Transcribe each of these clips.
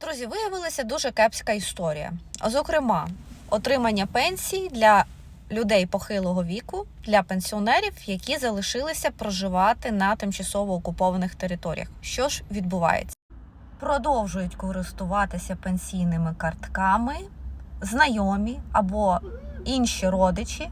Друзі, виявилася дуже кепська історія. Зокрема, отримання пенсій для людей похилого віку, для пенсіонерів, які залишилися проживати на тимчасово окупованих територіях. Що ж відбувається? Продовжують користуватися пенсійними картками знайомі або інші родичі,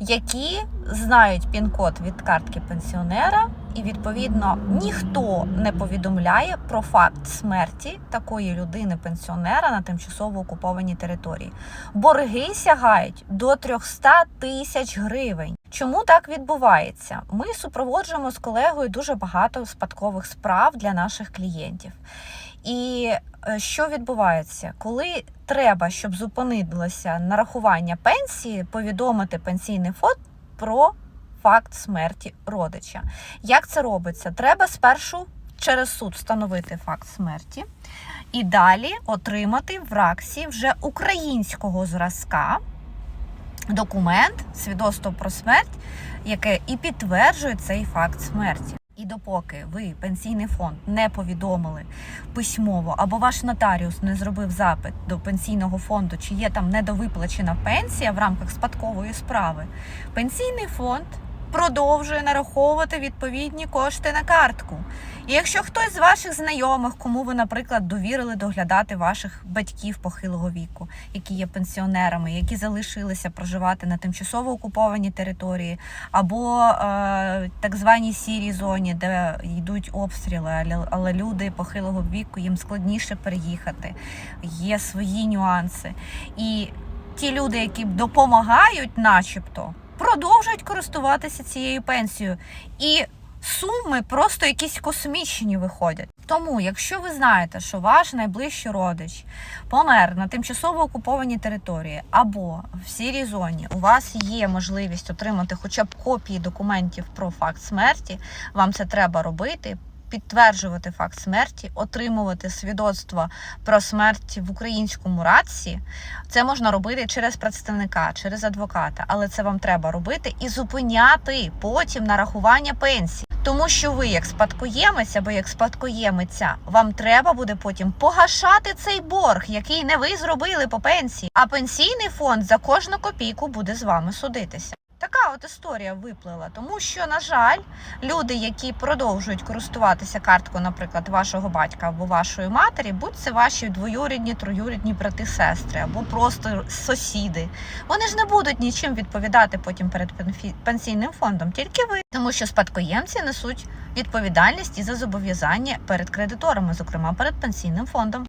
які знають пін-код від картки пенсіонера, і відповідно ніхто не повідомляє про факт смерті такої людини пенсіонера на тимчасово окупованій території. Борги сягають до 300 тисяч гривень. Чому так відбувається? Ми супроводжуємо з колегою дуже багато спадкових справ для наших клієнтів. І е, що відбувається, коли треба, щоб зупинилося нарахування пенсії, повідомити пенсійний фонд про факт смерті родича. Як це робиться? Треба спершу через суд встановити факт смерті і далі отримати в РАКСі вже українського зразка документ, свідоцтво про смерть, яке і підтверджує цей факт смерті. І допоки ви пенсійний фонд не повідомили письмово або ваш нотаріус не зробив запит до пенсійного фонду, чи є там недовиплачена пенсія в рамках спадкової справи, пенсійний фонд продовжує нараховувати відповідні кошти на картку. І якщо хтось з ваших знайомих, кому ви, наприклад, довірили доглядати ваших батьків похилого віку, які є пенсіонерами, які залишилися проживати на тимчасово окупованій території, або е, так званій сірій зоні, де йдуть обстріли, але, люди похилого віку їм складніше переїхати, є свої нюанси. І ті люди, які допомагають, начебто, продовжують користуватися цією пенсією. І суми просто якісь космічні виходять. Тому, якщо ви знаєте, що ваш найближчий родич помер на тимчасово окупованій території або в сірій зоні, у вас є можливість отримати хоча б копії документів про факт смерті, вам це треба робити. Підтверджувати факт смерті, отримувати свідоцтво про смерть в українському радці. Це можна робити через представника, через адвоката, але це вам треба робити і зупиняти потім нарахування пенсії. Тому що ви, як спадкоємець або як спадкоємиця, вам треба буде потім погашати цей борг, який не ви зробили по пенсії. А пенсійний фонд за кожну копійку буде з вами судитися. Така от історія виплила, тому що, на жаль, люди, які продовжують користуватися карткою, наприклад, вашого батька або вашої матері, будь це ваші двоюрідні, троюрідні брати, сестри або просто сусіди, вони ж не будуть нічим відповідати потім перед пенсійним фондом, тільки ви, тому що спадкоємці несуть відповідальність і за зобов'язання перед кредиторами, зокрема перед пенсійним фондом.